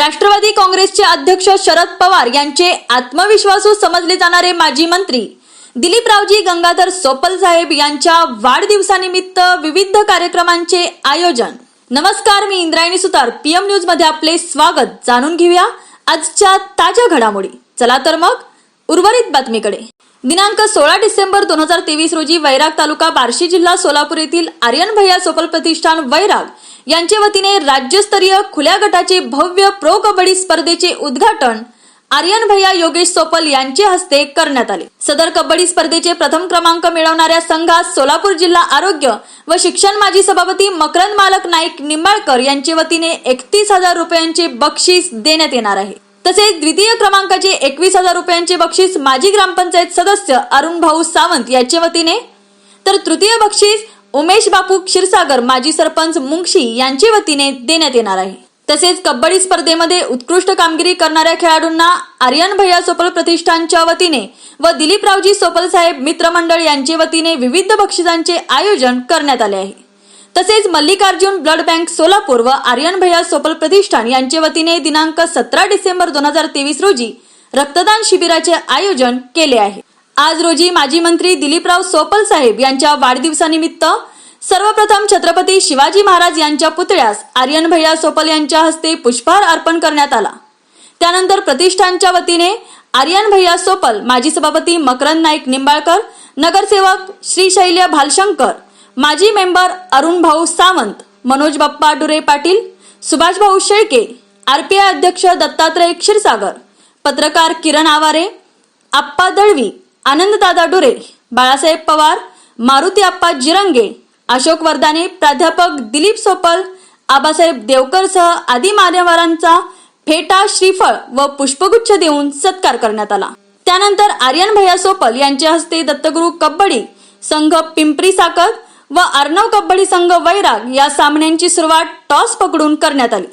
राष्ट्रवादी काँग्रेसचे अध्यक्ष शरद पवार यांचे आत्मविश्वासू समजले जाणारे माजी मंत्री दिलीपरावजी गंगाधर सोपल साहेब यांच्या वाढदिवसानिमित्त विविध कार्यक्रमांचे आयोजन. नमस्कार मी इंद्रायणी सुतार. पीएम न्यूजमध्ये आपले स्वागत. जाणून घेऊया आजच्या ताज्या घडामोडी. चला तर मग उर्वरित बातमीकडे. दिनांक सोळा डिसेंबर दोन हजार तेवीस रोजी वैराग तालुका बार्शी जिल्हा सोलापूर येथील आर्यन भैया सोपल प्रतिष्ठान वैराग यांच्या वतीने राज्यस्तरीय खुल्या गटाचे भव्य प्रो कबड्डी स्पर्धेचे उद्घाटन आर्यन भैया योगेश सोपल यांचे हस्ते करण्यात आले. सदर कबड्डी स्पर्धेचे प्रथम क्रमांक मिळवणाऱ्या संघास सोलापूर जिल्हा आरोग्य व शिक्षण माजी सभापती मकरंद मालक नाईक निंबाळकर यांचे वतीने एकतीस हजार रुपयांचे बक्षीस देण्यात येणार आहे. तसेच द्वितीय क्रमांकाचे एकवीस हजार रुपयांचे बक्षीस माजी ग्रामपंचायत सदस्य अरुण भाऊ सावंत यांच्या वतीने. तर तृतीय बक्षीस उमेश बापू क्षीरसागर माजी सरपंच मुंगशी यांच्या वतीने देण्यात येणार आहे. तसेच कबड्डी स्पर्धेमध्ये उत्कृष्ट कामगिरी करणाऱ्या खेळाडूंना आर्यन भैया सोपल प्रतिष्ठानच्या वतीने व दिलीपरावजी सोपल साहेब मित्रमंडळ यांच्या वतीने विविध बक्षिसांचे आयोजन करण्यात आले आहे. तसेच मल्लिकार्जुन ब्लड बँक सोलापूर व आर्यन भैया सोपल प्रतिष्ठान यांच्या वतीने दिनांक सतरा डिसेंबर दोन हजार तेवीस रोजी रक्तदान शिबिराचे आयोजन केले आहे. आज रोजी माजी मंत्री दिलीपराव सोपल साहेब यांच्या वाढदिवसानिमित्त सर्वप्रथम छत्रपती शिवाजी महाराज यांच्या पुतळ्यास आर्यन भैया सोपल यांच्या हस्ते पुष्पहार अर्पण करण्यात आला. त्यानंतर प्रतिष्ठानच्या वतीने आर्यन भैया सोपल माजी सभापती मकरंद नाईक निंबाळकर नगरसेवक श्रीशैल्य भालशंकर माजी मेंबर अरुण भाऊ सावंत मनोज बाप्पा डुरे पाटील सुभाष भाऊ शेळके आरपीआय अध्यक्ष दत्तात्रय क्षीरसागर पत्रकार किरण आवारे आप्पा दळवी आनंददादा डुरे बाळासाहेब पवार मारुती आप्पा जिरंगे अशोक वर्धाने प्राध्यापक दिलीप सोपल आबासाहेब देवकरसह आदी मान्यवरांचा फेटा श्रीफळ व पुष्पगुच्छ देऊन सत्कार करण्यात आला. त्यानंतर आर्यन भैया सोपल यांच्या हस्ते दत्तगुरु कबड्डी संघ पिंपरी साखर व अर्णव कबड्डी संघ वैराग या सामन्यांची सुरुवात टॉस पकडून करण्यात आली.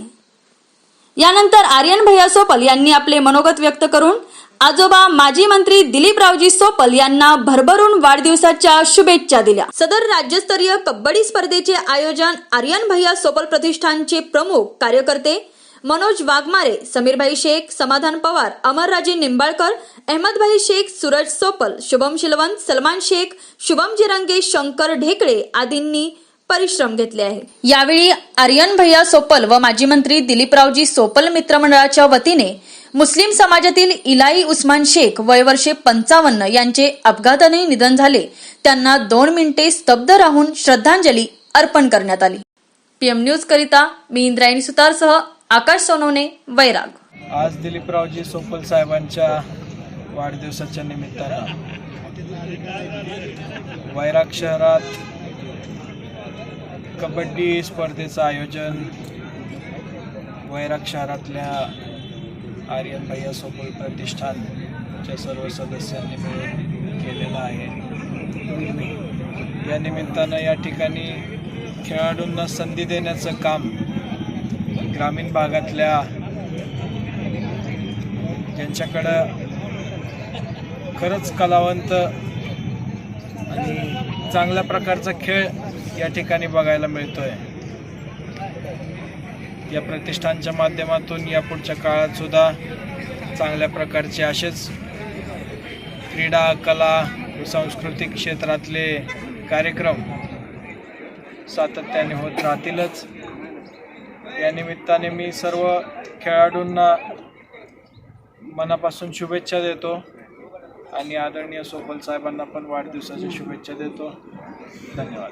यानंतर आर्यन भैया सोपल यांनी आपले मनोगत व्यक्त करून आजोबा माजी मंत्री दिलीपरावजी सोपल यांना भरभरून वाढदिवसाच्या शुभेच्छा दिल्या. सदर राज्यस्तरीय कबड्डी स्पर्धेचे आयोजन आर्यन भैया सोपल प्रतिष्ठानचे प्रमुख कार्यकर्ते मनोज वाघमारे समीरभाई शेख समाधान पवार अमरराजे निंबाळकर अहमदभाई शेख सूरज सोपल शुभम शिलवंत सलमान शेख शुभम जिरंगे शंकर ढेकळे आदींनी परिश्रम घेतले आहे यावेळी आर्यन भैया सोपल व माजी मंत्री दिलीपरावजी सोपल मित्रमंडळाच्या वतीने मुस्लिम समाजातील इलाई उस्मान शेख वय वर्षे पंचावन्न यांचे अपघाताने निधन झाले. त्यांना दोन मिनिटे स्तब्ध राहून श्रद्धांजली अर्पण करण्यात आली. पीएम न्यूज करिता मी इंद्रायणी सुतारसह आकाश सोनवणे वैराग. आज दिलीपरावजी सोपल साहेबांच्या वाढदिवसाच्या निमित्तानं वैराग शहरात कबड्डी स्पर्धेचं आयोजन वैराग शहरातल्या आर्यन भैया सोपल प्रतिष्ठानच्या सर्व सदस्यांनी मिळून केलेलं आहे. या निमित्तानं या ठिकाणी खेळाडूंना संधी देण्याचं काम ग्रामीण भागातल्या ज्यांच्याकडं खरंच कलावंत आणि चांगल्या प्रकारचा खेळ या ठिकाणी बघायला मिळतो आहे या प्रतिष्ठानच्या माध्यमातून या पुढच्या काळात सुद्धा चांगल्या प्रकारचे असेच क्रीडा कला सांस्कृतिक क्षेत्रातले कार्यक्रम सातत्याने होत राहतीलच. या निमित्ताने मी सर्व खेळाडूंना मनापासून शुभेच्छा देतो आणि आदरणीय सोपल साहेबांना पण वाढदिवसाच्या शुभेच्छा देतो. धन्यवाद.